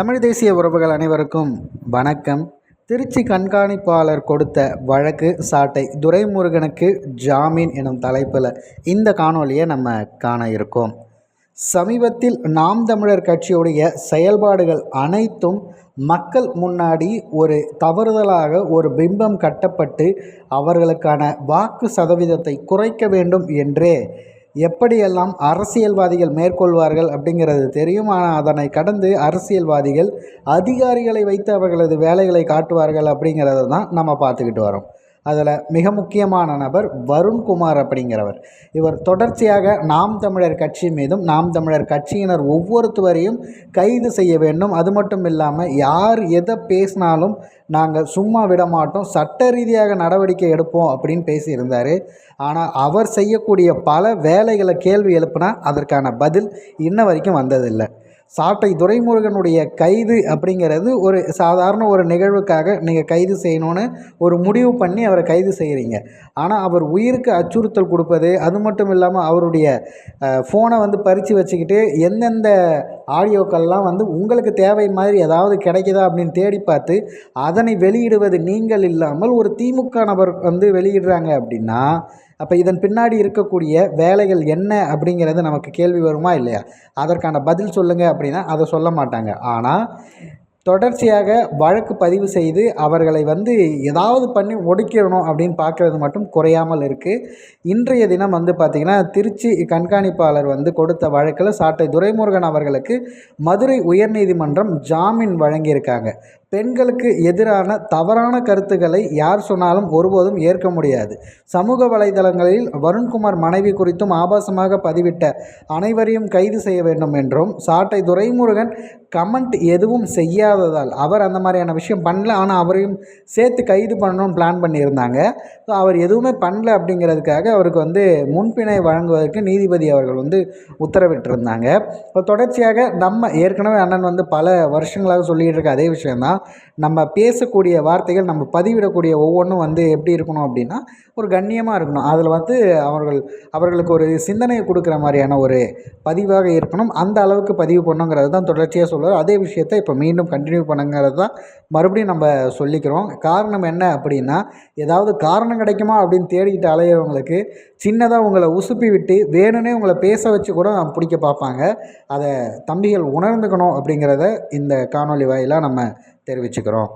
தமிழ் தேசிய உறவுகள் அனைவருக்கும் வணக்கம். திருச்சி கண்காணிப்பாளர் கொடுத்த வழக்கு சாட்டை துரைமுருகனுக்கு ஜாமீன் எனும் தலைப்பில் இந்த காணொலியை நம்ம காண இருக்கோம். சமீபத்தில் நாம் தமிழர் கட்சியுடைய செயல்பாடுகள் அனைத்தும் மக்கள் முன்னாடி ஒரு தவறுதலாக ஒரு பிம்பம் கட்டப்பட்டு அவர்களுக்கான வாக்கு சதவீதத்தை குறைக்க வேண்டும் என்றே எப்படியெல்லாம் அரசியல்வாதிகள் மேற்கொள்வார்கள் அப்படிங்கிறது தெரியும். ஆனால் அதனை கடந்து அரசியல்வாதிகள் அதிகாரிகளை வைத்து அவர்களது வேலைகளை காட்டுவார்கள் அப்படிங்கிறத தான் நம்ம பார்த்துக்கிட்டு வரோம். அதில் மிக முக்கியமான நபர் வருண்குமார் அப்படிங்கிறவர். இவர் தொடர்ச்சியாக நாம் தமிழர் கட்சி மீதும் நாம் தமிழர் கட்சியினர் ஒவ்வொருத்தவரையும் கைது செய்ய வேண்டும். அது மட்டும் இல்லாமல் யார் எதை பேசினாலும் நாங்கள் சும்மா விட மாட்டோம் சட்ட ரீதியாக நடவடிக்கை எடுப்போம் அப்படின்னு பேசியிருந்தார். ஆனால் அவர் செய்யக்கூடிய பல வேலைகளை கேள்வி எழுப்புனா அதற்கான பதில் இன்ன வரைக்கும் வந்ததில்லை. சாட்டை துரைமுருகனுடைய கைது அப்படிங்கிறது ஒரு சாதாரண ஒரு நிகழ்வுக்காக நீங்கள் கைது செய்யணும்னு ஒரு முடிவு பண்ணி அவரை கைது செய்கிறீங்க ஆனால் அவர் உயிருக்கு அச்சுறுத்தல் கொடுப்பது அது மட்டும் இல்லாமல் அவருடைய ஃபோனை வந்து பறித்து வச்சுக்கிட்டு எந்தெந்த ஆடியோக்கள்லாம் வந்து உங்களுக்கு தேவை மாதிரி ஏதாவது கிடைக்குதா அப்படின்னு தேடி பார்த்து அதனை வெளியிடுவது நீங்கள் இல்லாமல் ஒரு திமுக நபர் வந்து வெளியிடுறாங்க அப்படின்னா அப்போ இதன் பின்னாடி இருக்கக்கூடிய வேலைகள் என்ன அப்படிங்கிறது நமக்கு கேள்வி வருமா இல்லையா? அதற்கான பதில் சொல்லுங்கள் அப்படின்னா அதை சொல்ல மாட்டாங்க. ஆனால் தொடர்ச்சியாக வழக்கு பதிவு செய்து அவர்களை வந்து ஏதாவது பண்ணி ஒடுக்கிடணும் அப்படின்னு பார்க்குறது மட்டும் குறையாமல் இருக்குது இன்றைய தினம் வந்து பார்த்திங்கன்னா திருச்சி கண்காணிப்பாளர் வந்து கொடுத்த வழக்கில் சாட்டை துரைமுருகன் அவர்களுக்கு மதுரை உயர்நீதிமன்றம் ஜாமீன் வழங்கியிருக்காங்க. பெண்களுக்கு எதிரான தவறான கருத்துக்களை யார் சொன்னாலும் ஒருபோதும் ஏற்க முடியாது. சமூக வலைதளங்களில் வருண்குமார் மனைவி குறித்தும் ஆபாசமாக பதிவிட்ட அனைவரையும் கைது செய்ய வேண்டும் என்றும் சாட்டை துரைமுருகன் கமெண்ட் எதுவும் செய்யாததால் அவர் அந்த மாதிரியான விஷயம் பண்ணல. ஆனால் அவரையும் சேர்த்து கைது பண்ணணும்னு பிளான் பண்ணியிருந்தாங்க. ஸோ அவர் எதுவுமே பண்ணல அப்படிங்கிறதுக்காக அவருக்கு வந்து முன்பிணை வழங்குவதற்கு நீதிபதி அவர்கள் வந்து உத்தரவிட்டிருந்தாங்க. இப்போ தொடர்ச்சியாக நம்ம ஏற்கனவே அண்ணன் வந்து பல வருஷங்களாக சொல்லிகிட்டு இருக்க அதே விஷயந்தான் நம்ம பேசக்கூடிய வார்த்தைகள் நம்ம பதிவிடக்கூடிய ஒவ்வொன்றும் வந்து எப்படி இருக்கணும் அப்படின்னா ஒரு கண்ணியமாக இருக்கணும். அதில் வந்து அவர்கள் அவர்களுக்கு ஒரு சிந்தனையை கொடுக்குற மாதிரியான ஒரு பதிவாக இருக்கணும். அந்த அளவுக்கு பதிவு பண்ணுங்கிறது தான் தொடர்ச்சியாக சொல்லுவார். அதே விஷயத்தை இப்போ மீண்டும் கண்டினியூ பண்ணுங்கிறது தான் மறுபடியும் நம்ம சொல்லிக்கிறோம். காரணம் என்ன அப்படின்னா ஏதாவது காரணம் கிடைக்குமா அப்படின்னு தேடிக்கிட்டு அலையிறவங்களுக்கு சின்னதாக உங்களை உசுப்பி விட்டு வேணும்னே உங்களை பேச வச்சு கூட பிடிக்க பார்ப்பாங்க. அதை தம்பிகள் உணர்ந்துக்கணும் அப்படிங்கிறத இந்த காணொலி வாயிலாக நம்ம தெரிவிச்சுக்கிறோம்.